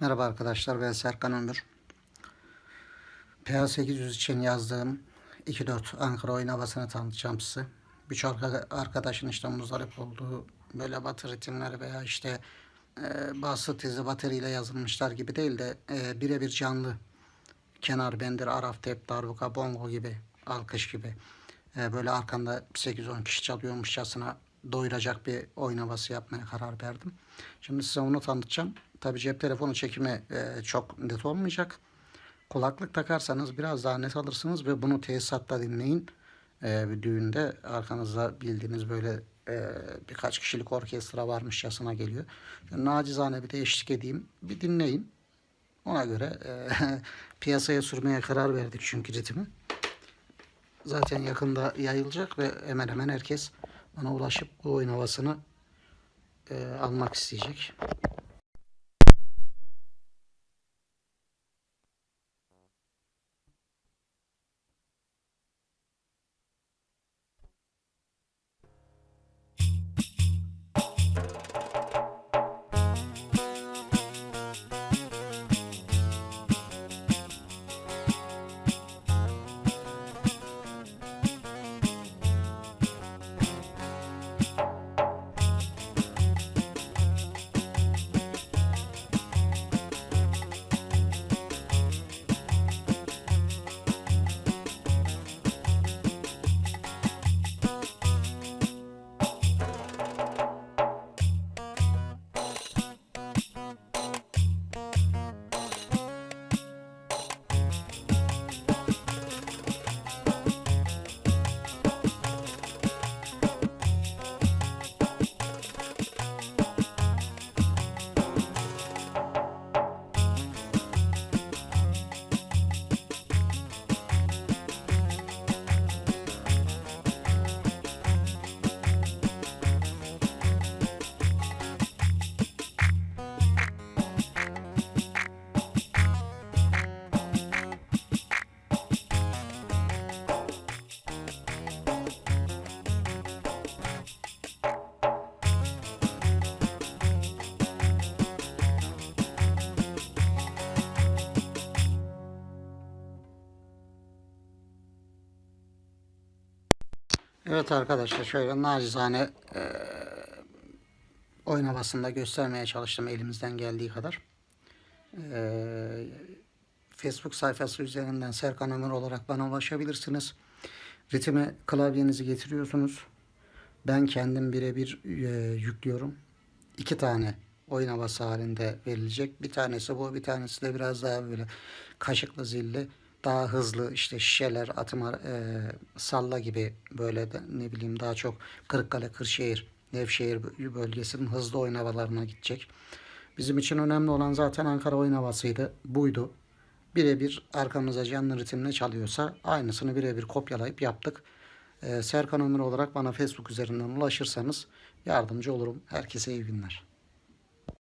Merhaba arkadaşlar ben Serkan Ömür. PA800 için yazdığım 2.4 Ankara oyun havasını tanıtacağım size. Birçok arkadaşın işte muzdarip olduğu böyle batı ritimleri veya işte e, bası tizi bateriyle yazılmışlar gibi değil de e, birebir canlı kenar bendir, araf, tep, darbuka, bongo gibi, alkış gibi e, böyle arkanda 8-10 kişi çalıyormuşçasına doyuracak bir oyun havası yapmaya karar verdim. Şimdi size onu tanıtacağım. Tabi cep telefonu çekimi e, çok net olmayacak. Kulaklık takarsanız biraz daha net alırsınız ve bunu tesisatta dinleyin. E, bir düğünde arkanızda bildiğiniz böyle e, birkaç kişilik orkestra varmışçasına geliyor. Yani nacizane bir de eşlik edeyim. Bir dinleyin. Ona göre e, piyasaya sürmeye karar verdik çünkü ritmi. Zaten yakında yayılacak ve hemen hemen herkes bana ulaşıp bu oyun havasını e, almak isteyecek. Evet arkadaşlar şöyle nacizane e, oyun havasında göstermeye çalıştım elimizden geldiği kadar. E, Facebook sayfası üzerinden Serkan Ömür olarak bana ulaşabilirsiniz. Ritmi klavyenizi getiriyorsunuz. Ben kendim birebir e, yüklüyorum. İki tane oyun havası halinde verilecek. Bir tanesi bu, bir tanesi de biraz daha böyle kaşıklı zilli daha hızlı işte şişeler, atma, e, salla gibi böyle de, ne bileyim daha çok Kırıkkale, Kırşehir, Nevşehir bölgesinin hızlı oyun havalarına gidecek. Bizim için önemli olan zaten Ankara oyun havasıydı. Buydu. Birebir arkamıza canlı ritimle çalıyorsa aynısını birebir kopyalayıp yaptık. Ee, Serkan Ömür olarak bana Facebook üzerinden ulaşırsanız yardımcı olurum. Herkese iyi günler.